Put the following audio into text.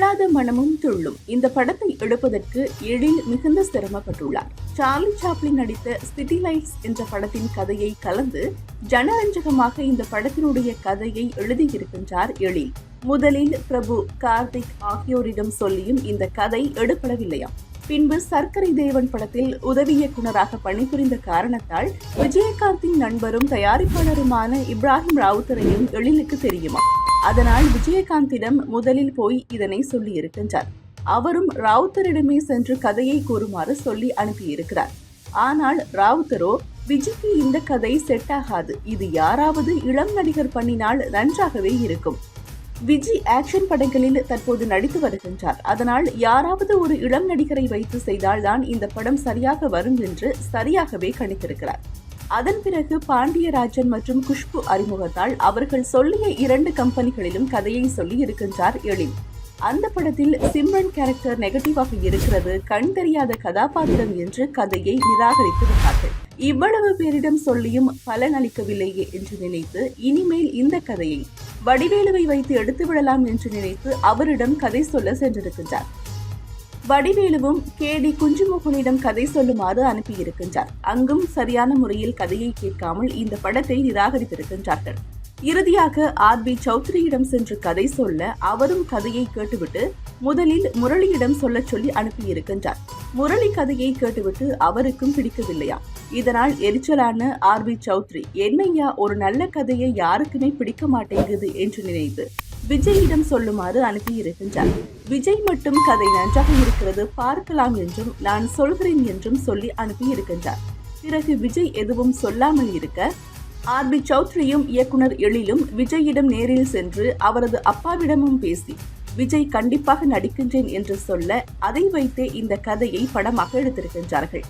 துள்ளாத மனமும் துள்ளும். இந்த படத்தை எடுப்பதற்கு எழில் மிகுந்த சிரமப்பட்டுள்ளார். சார்லி சாப்ளின் நடித்த சிட்டி லைட்ஸ் என்ற படத்தின் கதையை கலந்து ஜனரஞ்சகமாக இந்த படத்தினுடைய கதையை எழுதியிருக்கின்றார் எழில். முதலில் பிரபு கார்த்திக் ஆகியோரிடம் சொல்லியும் இந்த கதை எடுப்படவில்லையாம் பின்பு சர்க்கரை தேவன் படத்தில் உதவி இயக்குனராக பணிபுரிந்த காரணத்தால் விஜயகாந்தின் நண்பரும் தயாரிப்பாளருமான இப்ராஹிம் ராவுத்தரையும் எழிலுக்கு தெரியுமா? அதனால் விஜயகாந்திடம் முதலில் போய் இதனை சொல்லி இருக்கின்றார். அவரும் ராவுத்தரிடமே சென்று கதையை கூறுமாறு சொல்லி அனுப்பியிருக்கிறார். ஆனால் ராவுத்தரோ விஜய்க்கு இந்த கதை செட் ஆகாது இது யாராவது இளம் நடிகர் பண்ணினால் நன்றாகவே இருக்கும். விஜய் ஆக்ஷன் படங்களில் தற்போது நடித்து வருகின்றார். அதனால் யாராவது ஒரு இளம் நடிகரை வைத்து செய்தால்தான் இந்த படம் சரியாக வரும் என்று சரியாகவே கணித்திருக்கிறார். அதன் பிறகு பாண்டியராஜன் மற்றும் குஷ்பு அறிமுகத்தால் அவர்கள் சொல்லிய இரண்டு கம்பெனிகளிலும் கதையை சொல்லி இருக்கின்றார் எழில். அந்த படத்தில் சிம்ரன் கேரக்டர் நெகட்டிவாக இருக்கிறது கண் தெரியாத கதாபாத்திரம் என்று கதையை நிராகரித்து விட்டார்கள் இவ்வளவு பேரிடம் சொல்லியும் பலன் அளிக்கவில்லையே என்று நினைத்து இனிமேல் இந்த கதையை வடிவேலுவை வைத்து எடுத்து விடலாம் என்று நினைத்து அவரிடம் கதை சொல்ல சென்றிருக்கின்றார். வடிவேலுவும் கே டி குஞ்சுமோகனிடம் கதை சொல்லுமாறு அனுப்பியிருக்கின்றார். அங்கும் சரியான முறையில் கதையை கேட்காமல் இந்த படத்தை நிராகரித்திருக்கின்றார்கள். இறுதியாக ஆர் பி சௌத்ரியிடம் சென்று கதை சொல்ல அவரும் கதையை கேட்டுவிட்டு முதலில் முரளியிடம் சொல்லச் சொல்லி அனுப்பியிருக்கின்றார். முரளி கதையை கேட்டுவிட்டு அவருக்கும் பிடிக்கவில்லையா? இதனால் எரிச்சலான ஆர் பி சௌத்ரி என்னையா ஒரு நல்ல கதையை யாருக்குமே பிடிக்க மாட்டேங்குது என்று நினைத்து விஜயிடம் சொல்லுமாறு அனுப்பியிருக்கின்றார் விஜய் மட்டும் கதை நன்றாக இருக்கிறது பார்க்கலாம் என்றும் நான் சொல்கிறேன் என்றும் சொல்லி அனுப்பியிருக்கின்றார் பிறகு விஜய் எதுவும் சொல்லாமல் இருக்க ஆர் பி சௌத்ரியும் இயக்குனர் எழிலும் விஜயிடம் நேரில் சென்று அவரது அப்பாவிடமும் பேசி விஜய் கண்டிப்பாக நடிக்கின்றேன் என்று சொல்ல அதை வைத்தே இந்த கதையை படமாக எடுத்திருக்கின்றார்கள்.